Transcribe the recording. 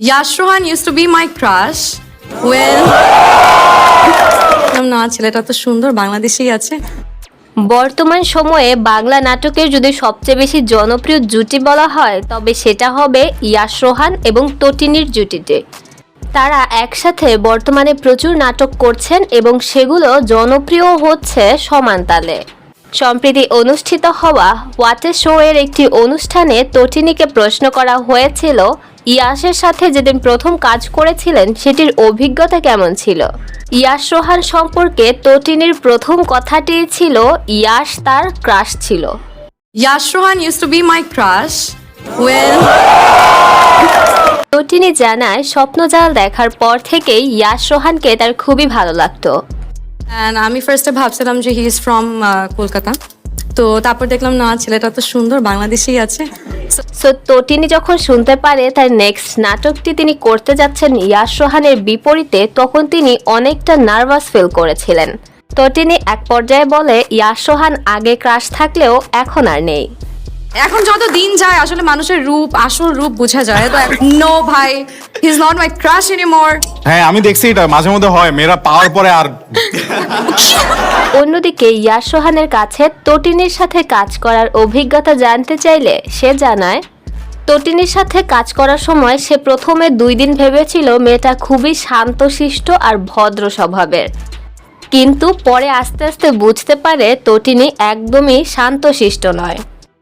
Yash Rohan used to be my crush না, ছেলেটা তো সুন্দর, বাংলাদেশেই আছে। বর্তমান সময়ে বাংলা নাটকের যদি সবচেয়ে বেশি জনপ্রিয় জুটি বলা হয়, তবে সেটা হবে ইয়াশ রোহান এবং তটিনীর জুটিতে। তারা একসাথে বর্তমানে প্রচুর নাটক করছেন এবং সেগুলো জনপ্রিয় হচ্ছে সমান তালে। সম্প্রতি অনুষ্ঠিত হওয়া ওয়াটে শো এর একটি অনুষ্ঠানে তটিনীকে প্রশ্ন করা হয়েছিল ইয়াসের সাথে যেদিন প্রথম কাজ করেছিলেন সেটির অভিজ্ঞতা কেমন ছিল? ইয়াশ রোহান সম্পর্কে তটিনীর প্রথম কথাটি ছিল ইয়াশ তার ক্রাশ ছিল। Yash Rohan used to be my crush? When তটিনী জানায় স্বপ্নজাল দেখার পর থেকেই ইয়াশ রোহানকে তার খুবই ভালো লাগতো। আমি ফার্স্টে ভাবছিলাম যে হি ইজ ফ্রম কলকাতা। তো তারপর দেখলাম, না, ছেলেটা তো সুন্দর, বাংলাদেশেই আছে। সো তটিনী যখন শুনতে পারে, তার নেক্সট নাটকটি তিনি করতে যাচ্ছেন ইয়াশ রোহানের বিপরীতে, তখন তিনি অনেকটা নার্ভাস ফিল করেছিলেন। তটিনী এক পর্যায়ে বলে ইয়াশ রোহান আগে ক্রাশ থাকলেও এখন আর নেই। এখন যত দিন যায় আসলে মানুষের রূপ আসল রূপ বোঝা যায়। তো নো ভাই he is not my crush anymore হ্যাঁ আমি দেখছি এটা মাঝে মধ্যে হয় মেয়েরা পাওয়ার পরে আর অন্যদিকে ইয়াশ রোহানের কাছে তটিনীর সাথে কাজ করার অভিজ্ঞতা জানতে চাইলে সে জানায় তটিনীর সাথে কাজ করার সময় সে প্রথমে দুই দিন ভেবেছিল মেয়েটা খুবই শান্তশিষ্ট আর ভদ্র স্বভাবের। কিন্তু পরে আস্তে আস্তে বুঝতে পারে তটিনী একদমই শান্তশিষ্ট নয়।